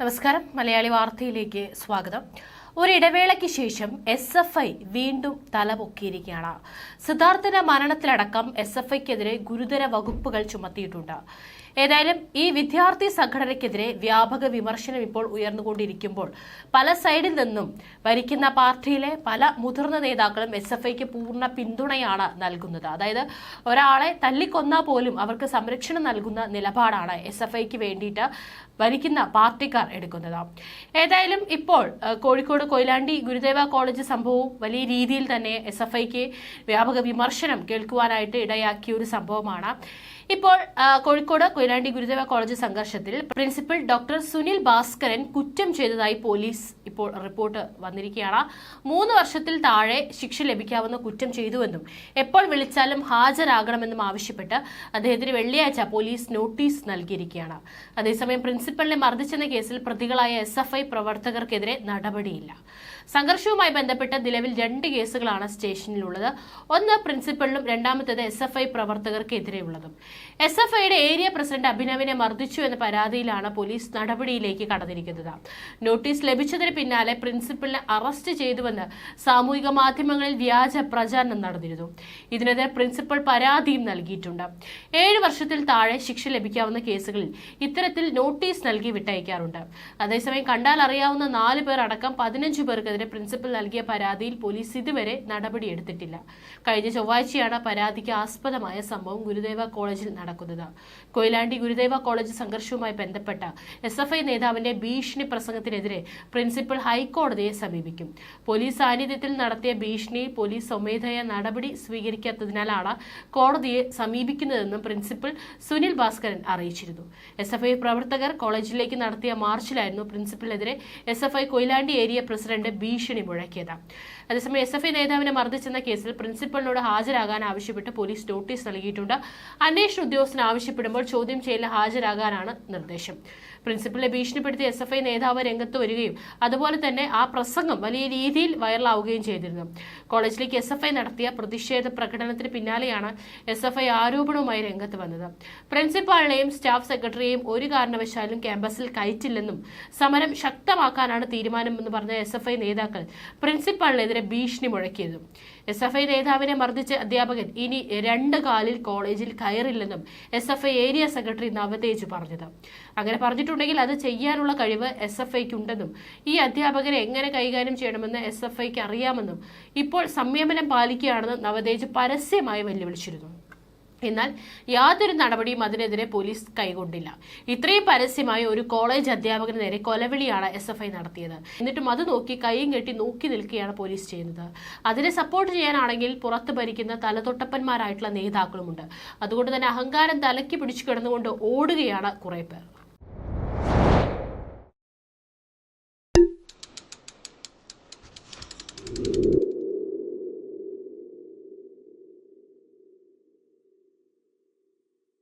നമസ്കാരം. മലയാളി വാർത്തയിലേക്ക് സ്വാഗതം. ഒരിടവേളയ്ക്ക് ശേഷം എസ് എഫ് ഐ വീണ്ടും തലപൊക്കിയിരിക്കുകയാണ്. സിദ്ധാർത്ഥന മരണത്തിലടക്കം എസ് എഫ് ഐക്കെതിരെ ഗുരുതര വകുപ്പുകൾ ചുമത്തിയിട്ടുണ്ട്. ഏതായാലും ഈ വിദ്യാർത്ഥി സംഘടനയ്ക്കെതിരെ വ്യാപക വിമർശനം ഇപ്പോൾ ഉയർന്നുകൊണ്ടിരിക്കുമ്പോൾ പല സൈഡിൽ നിന്നും ഭരിക്കുന്ന പാർട്ടിയിലെ പല മുതിർന്ന നേതാക്കളും എസ് എഫ് ഐക്ക് പൂർണ പിന്തുണയാണ് നൽകുന്നത്. അതായത് ഒരാളെ തല്ലിക്കൊന്നാൽ പോലും അവർക്ക് സംരക്ഷണം നൽകുന്ന നിലപാടാണ് എസ് എഫ് ഐക്ക് വേണ്ടിയിട്ട് ഭരിക്കുന്ന പാർട്ടിക്കാർ എടുക്കുന്നത്. ഏതായാലും ഇപ്പോൾ കോഴിക്കോട് കൊയിലാണ്ടി ഗുരുദേവ കോളേജ് സംഭവവും വലിയ രീതിയിൽ തന്നെ എസ് എഫ് ഐക്ക് വ്യാപക വിമർശനം കേൾക്കുവാനായിട്ട് ഇടയാക്കിയ ഒരു സംഭവമാണ്. ഇപ്പോൾ കോഴിക്കോട് കൊയിലാണ്ടി ഗുരുദേവ കോളേജ് സംഘർഷത്തിൽ പ്രിൻസിപ്പൽ ഡോക്ടർ സുനിൽ ഭാസ്കരൻ കുറ്റം ചെയ്തതായി പോലീസ് ഇപ്പോൾ റിപ്പോർട്ട് വന്നിരിക്കുകയാണ്. മൂന്ന് വർഷത്തിൽ താഴെ ശിക്ഷ ലഭിക്കാവുന്ന കുറ്റം ചെയ്തുവെന്നും എപ്പോൾ വിളിച്ചാലും ഹാജരാകണമെന്നും ആവശ്യപ്പെട്ട് അദ്ദേഹത്തിന് വെള്ളിയാഴ്ച പോലീസ് നോട്ടീസ് നൽകിയിരിക്കുകയാണ്. അതേസമയം പ്രിൻസിപ്പലിനെ മർദ്ദിച്ചെന്ന കേസിൽ പ്രതികളായ എസ് എഫ് ഐ പ്രവർത്തകർക്കെതിരെ നടപടിയില്ല. സംഘർഷവുമായി ബന്ധപ്പെട്ട് നിലവിൽ രണ്ട് കേസുകളാണ് സ്റ്റേഷനിലുള്ളത്. ഒന്ന് പ്രിൻസിപ്പലിനും രണ്ടാമത്തേത് എസ് എഫ് ഐ പ്രവർത്തകർക്കെതിരെയുള്ളതും. എസ് എഫ് ഐയുടെ ഏരിയ പ്രസിഡന്റ് അഭിനവിനെ മർദ്ദിച്ചു എന്ന പരാതിയിലാണ് പോലീസ് നടപടിയിലേക്ക് കടന്നിരിക്കുന്നത്. നോട്ടീസ് ലഭിച്ചതിന് പിന്നാലെ പ്രിൻസിപ്പലിനെ അറസ്റ്റ് ചെയ്തുവെന്ന് സാമൂഹിക മാധ്യമങ്ങളിൽ വ്യാജ പ്രചാരണം നടന്നിരുന്നു. ഇതിനെതിരെ പ്രിൻസിപ്പൽ പരാതിയും നൽകിയിട്ടുണ്ട്. ഏഴ് വർഷത്തിൽ താഴെ ശിക്ഷ ലഭിക്കാവുന്ന കേസുകളിൽ ഇത്തരത്തിൽ നോട്ടീസ് നൽകി വിട്ടയക്കാറുണ്ട്. അതേസമയം കണ്ടാൽ അറിയാവുന്ന നാല് പേർ അടക്കം പതിനഞ്ച് പേർക്കെതിരെ പ്രിൻസിപ്പൽ നൽകിയ പരാതിയിൽ പോലീസ് ഇതുവരെ നടപടിയെടുത്തിട്ടില്ല കഴിഞ്ഞ ചൊവ്വാഴ്ചയാണ് പരാതിക്ക് ആസ്പദമായ സംഭവം ഗുരുദേവ കോളേജിൽ നടക്കുന്നത്. കൊയിലാണ്ടി ഗുരുദേവ കോളേജ് സംഘർഷവുമായി ബന്ധപ്പെട്ട എസ് എഫ് ഐ നേതാവിന്റെ ഭീഷണി പ്രസംഗത്തിനെതിരെ പ്രിൻസിപ്പൽ ഹൈക്കോടതിയെ സമീപിക്കും. പോലീസ് സാന്നിധ്യത്തിൽ നടത്തിയ ഭീഷണിയിൽ പോലീസ് സ്വമേധയ നടപടി സ്വീകരിക്കാത്തതിനാലാണ് കോടതിയെ സമീപിക്കുന്നതെന്നും പ്രിൻസിപ്പൽ സുനിൽ ഭാസ്കരൻ അറിയിച്ചിരുന്നു. എസ് എഫ് ഐ പ്രവർത്തകർ കോളേജിലേക്ക് നടത്തിയ മാർച്ചിലായിരുന്നു പ്രിൻസിപ്പലിനെതിരെ S F I Koyilandy area president ഭീഷണി മുഴക്കിയത്. അതേസമയം എസ് എഫ് ഐ നേതാവിനെ മർദ്ദിച്ചെന്ന കേസിൽ പ്രിൻസിപ്പലിനോട് ഹാജരാകാൻ ആവശ്യപ്പെട്ട് പോലീസ് നോട്ടീസ് നൽകിയിട്ടുണ്ട്. അന്വേഷണ ഉദ്യോഗസ്ഥൻ ആവശ്യപ്പെടുമ്പോൾ ചോദ്യം ചെയ്യലിന് ഹാജരാകാനാണ് നിർദ്ദേശം. പ്രിൻസിപ്പലിനെ ഭീഷണിപ്പെടുത്തി എസ് എഫ് ഐ നേതാവ് രംഗത്ത് വരികയും അതുപോലെ തന്നെ ആ പ്രസംഗം വലിയ രീതിയിൽ വൈറലാവുകയും ചെയ്തിരുന്നു. കോളേജിലേക്ക് എസ് എഫ് ഐ നടത്തിയ പ്രതിഷേധ പ്രകടനത്തിന് പിന്നാലെയാണ് എസ് എഫ് ഐ ആരോപണവുമായി രംഗത്ത് വന്നത്. പ്രിൻസിപ്പാളിനെയും സ്റ്റാഫ് സെക്രട്ടറിയെയും ഒരു കാരണവശാലും ക്യാമ്പസിൽ കയറ്റില്ലെന്നും സമരം ശക്തമാക്കാനാണ് തീരുമാനമെന്ന് പറഞ്ഞ എസ് എഫ് ഐ നേതാക്കൾ പ്രിൻസിപ്പാളിനെതിരെ ഭീഷണി മുഴക്കിയതും. എസ് എഫ് ഐ നേതാവിനെ മർദ്ദിച്ച അധ്യാപകൻ ഇനി രണ്ട് കാലിൽ കോളേജിൽ കയറില്ലെന്നും S F I area Navathej പറഞ്ഞത്. അങ്ങനെ പറഞ്ഞിട്ടുണ്ടെങ്കിൽ അത് ചെയ്യാനുള്ള കഴിവ് എസ് എഫ് ഐക്ക് ഉണ്ടെന്നും ഈ അധ്യാപകരെ എങ്ങനെ കൈകാര്യം ചെയ്യണമെന്ന് എസ് എഫ് ഐക്ക് അറിയാമെന്നും ഇപ്പോൾ സംയമനം പാലിക്കുകയാണെന്ന് നവതേജ് പരസ്യമായി വെല്ലുവിളിച്ചിരുന്നു. എന്നാൽ യാതൊരു നടപടിയും അതിനെതിരെ പോലീസ് കൈകൊണ്ടില്ല. ഇത്രയും പരസ്യമായി ഒരു കോളേജ് അധ്യാപകന് നേരെ കൊലവിളിയാണ് എസ് എഫ് ഐ നടത്തിയത്. എന്നിട്ടും അത് നോക്കി കൈയും കെട്ടി നോക്കി നിൽക്കുകയാണ് പോലീസ് ചെയ്യുന്നത്. അതിനെ സപ്പോർട്ട് ചെയ്യാനാണെങ്കിൽ പുറത്ത് ഭരിക്കുന്ന തലതൊട്ടപ്പന്മാരായിട്ടുള്ള നേതാക്കളുമുണ്ട്. അതുകൊണ്ട് തന്നെ അഹങ്കാരം തലയ്ക്ക് പിടിച്ചു കിടന്നുകൊണ്ട് ഓടുകയാണ് കുറെ പേർ.